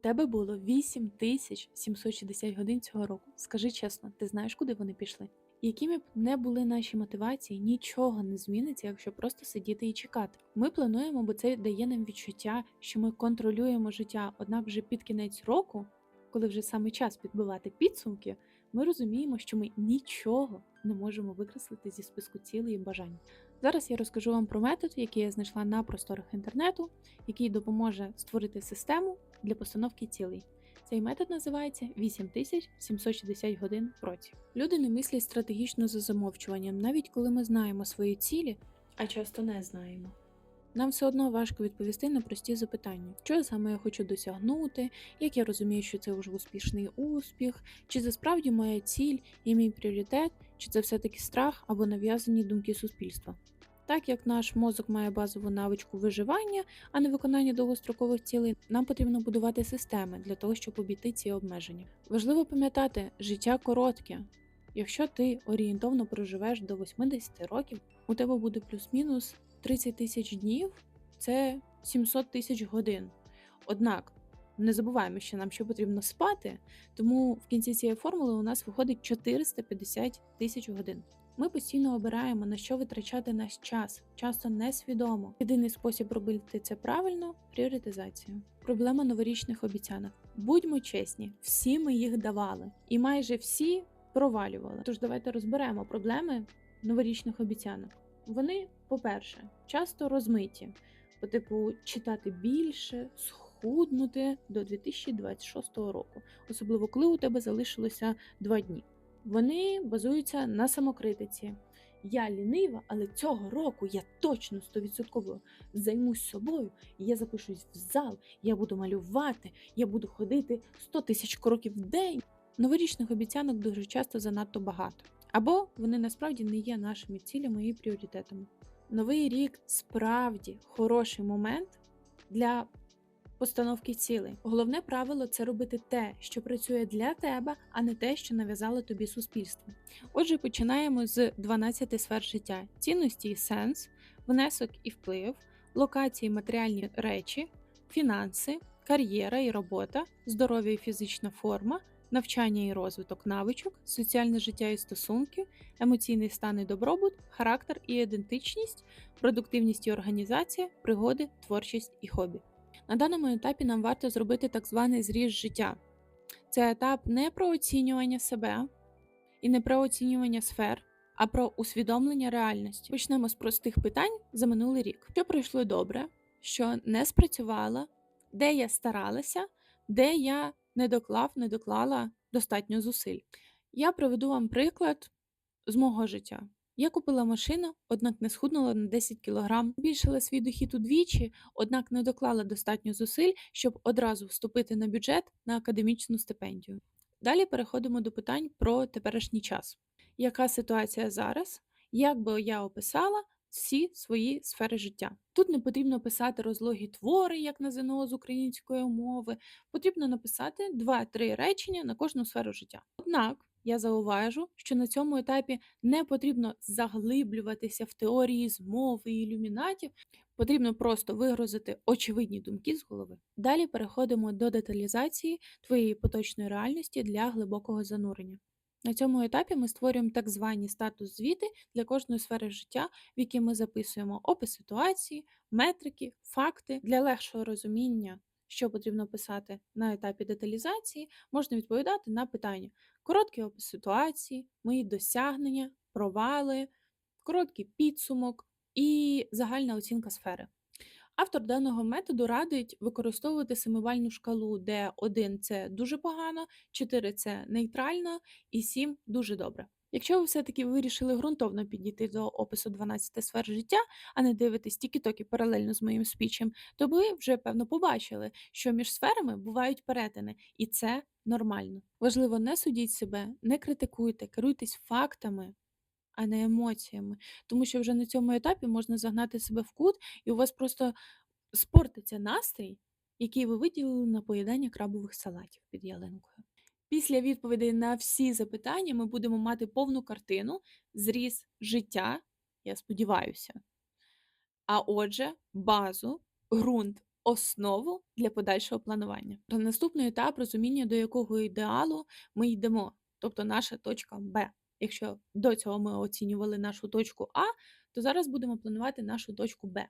Тебе було 8760 годин цього року. Скажи чесно, ти знаєш, куди вони пішли? Якими б не були наші мотивації, нічого не зміниться, якщо просто сидіти і чекати. Ми плануємо, бо це дає нам відчуття, що ми контролюємо життя. Однак вже під кінець року, коли вже саме час підбивати підсумки, ми розуміємо, що ми нічого не можемо викреслити зі списку цілей і бажань. Зараз я розкажу вам про метод, який я знайшла на просторах інтернету, який допоможе створити систему для постановки цілей. Цей метод називається 8760 годин в році. Люди не мислять стратегічно за замовчуванням, навіть коли ми знаємо свої цілі, а часто не знаємо. Нам все одно важко відповісти на прості запитання, що саме я хочу досягнути, як я розумію, що це вже успішний успіх, чи це справді моя ціль і мій пріоритет, чи це все-таки страх або нав'язані думки суспільства. Так як наш мозок має базову навичку виживання, а не виконання довгострокових цілей, нам потрібно будувати системи для того, щоб обійти ці обмеження. Важливо пам'ятати, життя коротке. Якщо ти орієнтовно проживеш до 80 років, у тебе буде плюс-мінус 30 тисяч днів, це 700 тисяч годин. Однак не забуваємо, що нам ще потрібно спати, тому в кінці цієї формули у нас виходить 450 тисяч годин. Ми постійно обираємо на що витрачати наш час, часто несвідомо. Єдиний спосіб робити це правильно пріоритизацію. Проблема новорічних обіцянок. Будьмо чесні, всі ми їх давали, і майже всі провалювали. Тож давайте розберемо проблеми новорічних обіцянок. Вони, по-перше, часто розмиті, по типу читати більше, схуднути до 2026 року, особливо коли у тебе залишилося два дні. Вони базуються на самокритиці. Я лінива, але цього року я точно 100% займусь собою. Я запишусь в зал, я буду малювати, я буду ходити 100 тисяч кроків в день. Новорічних обіцянок дуже часто занадто багато. Або вони насправді не є нашими цілями і пріоритетами. Новий рік справді хороший момент для постановки цілей. Головне правило це робити те, що працює для тебе, а не те, що нав'язало тобі суспільство. Отже, починаємо з 12 сфер життя: цінності і сенс, внесок і вплив, локації, матеріальні речі, фінанси, кар'єра і робота, здоров'я і фізична форма. Навчання і розвиток навичок, соціальне життя і стосунки, емоційний стан і добробут, характер і ідентичність, продуктивність і організація, пригоди, творчість і хобі. На даному етапі нам варто зробити так званий зріз життя. Це етап не про оцінювання себе і не про оцінювання сфер, а про усвідомлення реальності. Почнемо з простих питань за минулий рік. Що пройшло добре, що не спрацювало, де я старалася, де я не доклав, не доклала достатньо зусиль. Я приведу вам приклад з мого життя. Я купила машину, однак не схуднула на 10 кг, збільшила свій дохід удвічі, однак не доклала достатньо зусиль, щоб одразу вступити на бюджет на академічну стипендію. Далі переходимо до питань про теперішній час. Яка ситуація зараз? Як би я описала всі свої сфери життя? Тут не потрібно писати розлогі твори, як на ЗНО з української мови, потрібно написати 2-3 речення на кожну сферу життя. Однак я зауважу, що на цьому етапі не потрібно заглиблюватися в теорії змови і ілюмінатів, потрібно просто вигрузити очевидні думки з голови. Далі переходимо до деталізації твоєї поточної реальності для глибокого занурення. На цьому етапі ми створюємо так звані статус-звіти для кожної сфери життя, в які ми записуємо опис ситуації, метрики, факти для легшого розуміння що потрібно писати на етапі деталізації, можна відповідати на питання: короткий опис ситуації, мої досягнення, провали, короткий підсумок і загальна оцінка сфери. Автор даного методу радить використовувати семибальну шкалу, де 1 це дуже погано, 4 це нейтрально і 7 дуже добре. Якщо ви все-таки вирішили ґрунтовно підійти до опису 12 сфер життя, а не дивитись тільки-токи паралельно з моїм спічем, то ви вже певно побачили, що між сферами бувають перетини, і це нормально. Важливо, не судіть себе, не критикуйте, керуйтесь фактами. А не емоціями, тому що вже на цьому етапі можна загнати себе в кут, і у вас просто спортиться настрій, який ви виділили на поїдання крабових салатів під ялинкою. Після відповідей на всі запитання ми будемо мати повну картину, зріз життя, я сподіваюся. А отже, базу, ґрунт основу для подальшого планування. Наступний етап розуміння, до якого ідеалу ми йдемо, тобто наша точка Б. Якщо до цього ми оцінювали нашу точку А, то зараз будемо планувати нашу точку Б.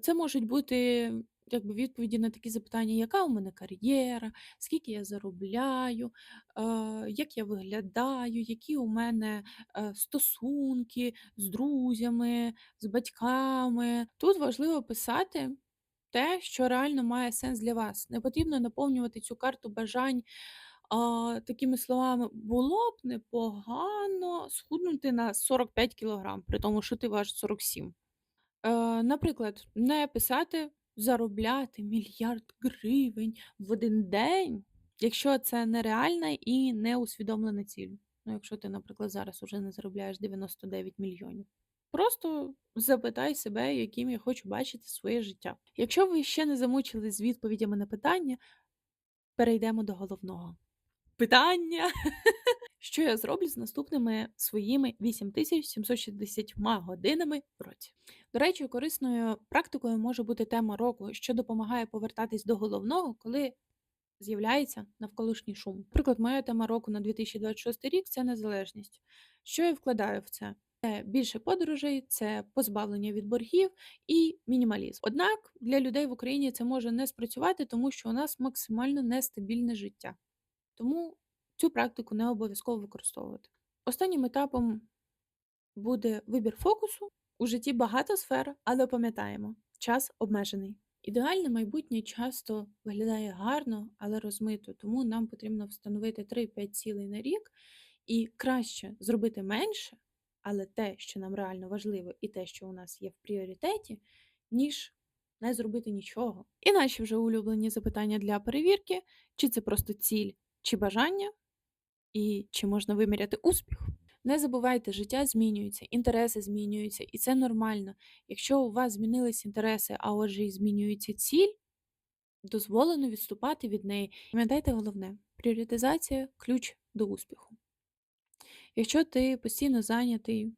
Це можуть бути якби відповіді на такі запитання: яка у мене кар'єра, скільки я заробляю, е, як я виглядаю, які у мене е, стосунки з друзями, з батьками. Тут важливо писати те, що реально має сенс для вас. Не потрібно наповнювати цю карту бажань а, такими словами: було б непогано схуднути на 45 кілограм, при тому, що ти важиш 47. Е, наприклад, не писати заробляти мільярд гривень в один день, якщо це нереальна і неусвідомлена ціль. Ну, якщо ти, наприклад, зараз уже не заробляєш 99 мільйонів. Просто запитай себе, яким я хочу бачити своє життя. Якщо ви ще не замучились з відповідями на питання, перейдемо до головного питання. Що я зроблю з наступними своїми 8760 годинами в році? До речі, корисною практикою може бути тема року, що допомагає повертатись до головного, коли з'являється навколишній шум. Наприклад, моя тема року на 2026 рік це незалежність. Що я вкладаю в це? Це більше подорожей, це позбавлення від боргів і мінімалізм. Однак для людей в Україні це може не спрацювати, тому що у нас максимально нестабільне життя. Тому цю практику не обов'язково використовувати. Останнім етапом буде вибір фокусу. У житті багато сфер, але пам'ятаємо, час обмежений. Ідеальне майбутнє часто виглядає гарно, але розмито, тому нам потрібно встановити 3-5 цілей на рік і краще зробити менше, але те, що нам реально важливо, і те, що у нас є в пріоритеті, ніж не зробити нічого. І наші вже улюблені запитання для перевірки, чи це просто ціль, чи бажання, і чи можна виміряти успіх. Не забувайте, життя змінюється, інтереси змінюються, і це нормально. Якщо у вас змінились інтереси, а отже, і змінюється ціль, дозволено відступати від неї. Пам'ятайте головне, пріоритизація ключ до успіху. Якщо ти постійно зайнятий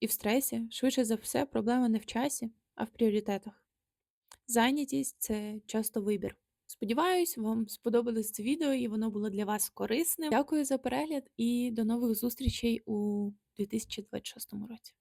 і в стресі, швидше за все, проблема не в часі, а в пріоритетах. Зайнятість це часто вибір. Сподіваюсь, вам сподобалось це відео і воно було для вас корисним. Дякую за перегляд і до нових зустрічей у 2026 році.